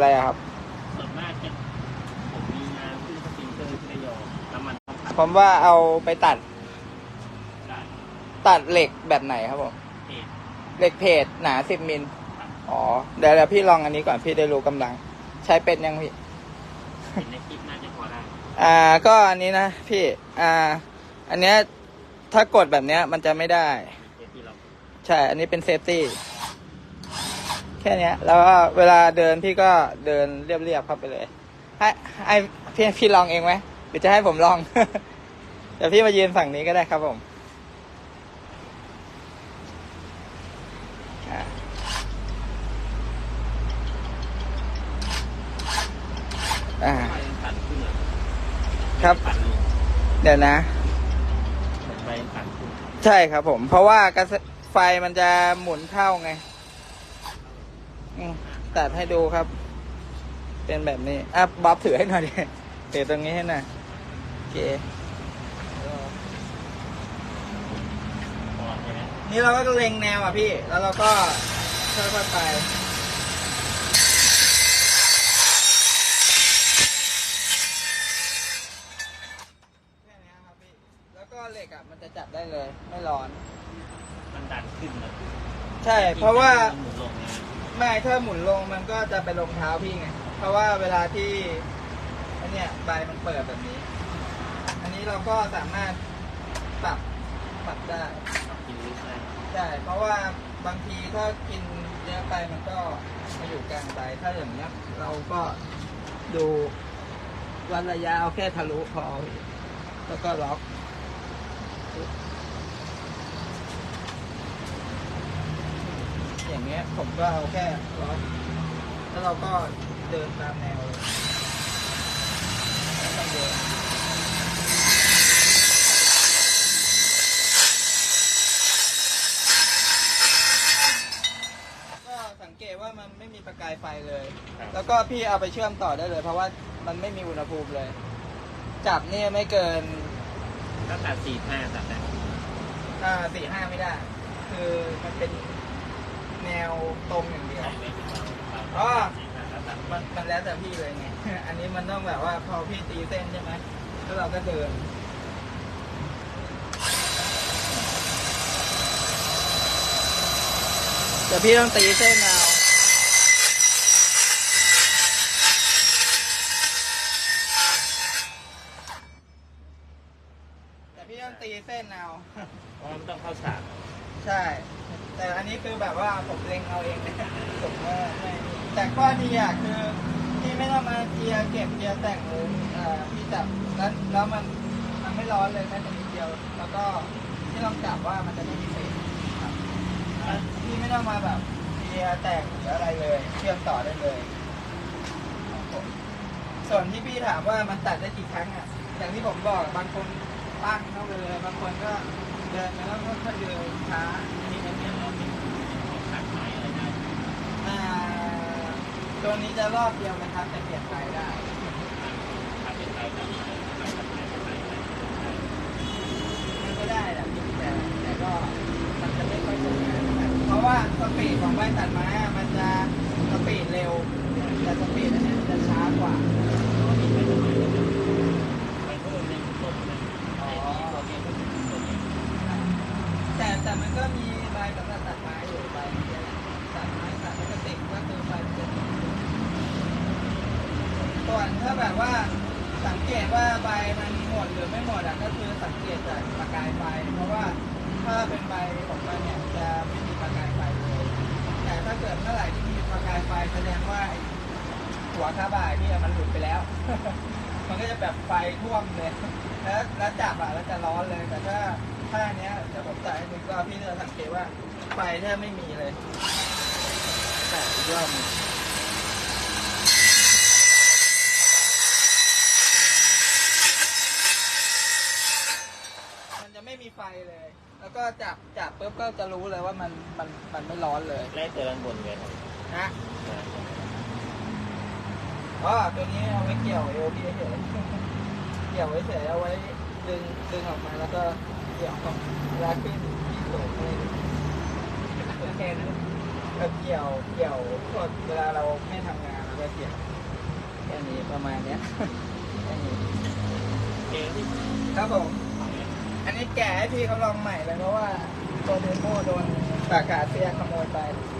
อะไรอะครับ ส่วนมากจะผมมีงานที่สปริงเกอร์ที่ระยองแล้วมันต้องขัดผมว่าเอาไปตัดได้ตัดเหล็กแบบไหนครับผมเหตุเหล็กเพจหนาสิบมิลอ๋อเดี๋ยวเดี๋ยวพี่ลองอันนี้ก่อนพี่ได้รู้กำลัง ใช้เป็นยังพี่ เห็นในคลิปน่าจะพอได้อ่าก็อันนี้นะพี่อ่าอันเนี้ยถ้ากดแบบเนี้ยมันจะไม่ได้ เดี๋ยวที่เราใช่ อันนี้เป็นเซฟตี้ แค่เนี้ย แล้วก็เวลาเดินพี่ก็เดินเรียบๆเข้าไปเลย ให้ให้พี่พี่ลองเองไหมหรือจะให้ผมลอง เดี๋ยวพี่มายืนฝั่งนี้ก็ได้ครับผมอ่าอ่าไฟมันตัดขึ้นเหรอครับตัดลงเดี๋ยวนะเหมือนไฟมันตัดขึ้นใช่ครับผม เพราะว่ากระแสไฟมันจะหมุนเท่าไง อืมตัดให้ดูครับ เป็นแบบนี้อะบ๊อบถือให้หน่อยดิถือตรงนี้ให้หน่อยโอเคพอใช่ไหมนี่เราก็เล็งแนวอะพี่ แล้วเราก็ค่อยๆไป แค่นี้ครับพี่ แล้วก็เหล็กอะมันจะจับได้เลย ไม่ร้อน มันดันขึ้นเลยใช่ เพราะว่า หมุนลงนะ ไม่ถ้าหมุนลงมันก็จะไปลงเท้าพี่ไง เพราะว่าเวลาที่อันเนี้ยใบมันเปิดแบบนี้ อันนี้เราก็สามารถปรับปรับได้กินลึกได้ใช่เพราะว่าบางทีถ้ากินเยอะไปมันก็มาอยู่กลางใบถ้าอย่างเนี้ย เราก็ดูวัดระยะเอาแค่ทะลุพอแล้วก็ล็อก อย่างเงี้ย ผมก็เอาแค่ล็อกแล้วเราก็เดินตามแนวเลยไม่ต้องเดินก็สังเกตว่ามันไม่มีประกายไฟเลย ครับ แล้วก็พี่เอาไปเชื่อมต่อได้เลย เพราะว่ามันไม่มีอุณหภูมิเลย จับเนี่ยไม่เกิน ถ้าตัดสี่ห้าตัดได้อ่าสี่ห้าไม่ได้ คือมันเป็น แนวตรงอย่างเดียวใช่ไหมเราอ๋อสี่ห้าแล้วตัดมันมันแล้วแต่พี่เลยไง อันนี้มันต้องแบบว่าพอพี่ตีเส้นใช่ไหมแล้วเราก็เดินแต่พี่ต้องตีเส้นเอาแต่พี่ต้องตีเส้นเอาเพราะมันต้องเข้าฉาก ใช่ แต่อันนี้คือแบบว่าผมเล็งเอาเองผมว่าไม่แต่ข้อดีอะคือพี่ไม่ต้องมาเกียร์เก็บเกียร์แต่งเลยอ่าพี่จับแล้วแล้วมันมันไม่ร้อนเลยแม้แต่นิดเดียว แล้วก็พี่ลองจับว่ามันจะไม่มีเศษครับแล้วพี่ไม่ต้องมาแบบเกียร์แต่งหรืออะไรเลย เชื่อมต่อได้เลยครับผมส่วนที่พี่ถามว่ามันตัดได้กี่ครั้งอะอย่างที่ผมบอกบางคนปั้งเข้าไปเลยบางคนก็ เดินไปแล้วก็ค่อยเดินช้าอันนี้มันเนี่ยเรามีขัดไม้อะไรได้อ่าตัวนี้จะรอบเดียวนะครับแต่เปลี่ยนไฟได้ถ้าเป็นไฟตัดไม้ไฟตัดไม้ตัดไม้ตัดไม้มันก็ได้แหละแต่แต่ก็มันจะไม่ค่อยสวยงามเพราะว่าสปีดของไฟตัดไม้มันจะสปีดเร็วแต่สปีดอันนี้จะช้ากว่ามีไฟตัดไม้ไฟเพิ่มในต้นนะไอ้ที่ตัวนี้ก็คือตัวนี้ แต่แต่มัน ก็มีใบสำหรับตัดไม้อยู่ใบตัดไม้ตัดพลาสติกก็คือไฟมันจะติดส่วนถ้าแบบว่าสังเกตว่าใบมันหมดหรือไม่หมดอะก็คือสังเกตจากประกายไฟเพราะว่าถ้าเป็นใบของมันเนี่ยจะไม่มีประกายไฟเลยแต่ถ้าเกิดเมื่อไหร่ที่มีประกายไฟแสดงว่าหัวคาบ่ายเนี่ยมันหลุดไปแล้ว มันก็จะแบบไฟท่วมเลย แล้วแล้วจับอะแล้วจะร้อนเลยแต่ถ้า ถ้าอันเนี้ยจะผมจ่ายให้ดูก็พี่จะสังเกตว่าไฟแทบไม่มีเลยแต่อีกรอบหนึ่งมันจะไม่มีไฟเลย แล้วก็จับจับปุ๊บก็จะรู้เลยว่ามันมันมันไม่ร้อนเลยไล่ตัวด้านบนเลยนะอ๋อตัวนี้เอาไว้เกี่ยวเอวพี่เฉยเกี่ยวไว้เฉยเอาไว้ ดึงดึงออกมาแล้วก็เกี่ยวกับเวลาขึ้นที่สูงอะไรอย่างเงี้ยโอเคนะแบบเกี่ยวเกี่ยวกดเวลาเราไม่ทำงานเราก็เขียนแค่นี้ประมาณเนี้ยแค่นี้เกมที่ครับผมอันนี้แกะให้พี่เขาลองใหม่เลยเพราะว่าตัวเดโมโดนปากกาเซียขโมยไปอ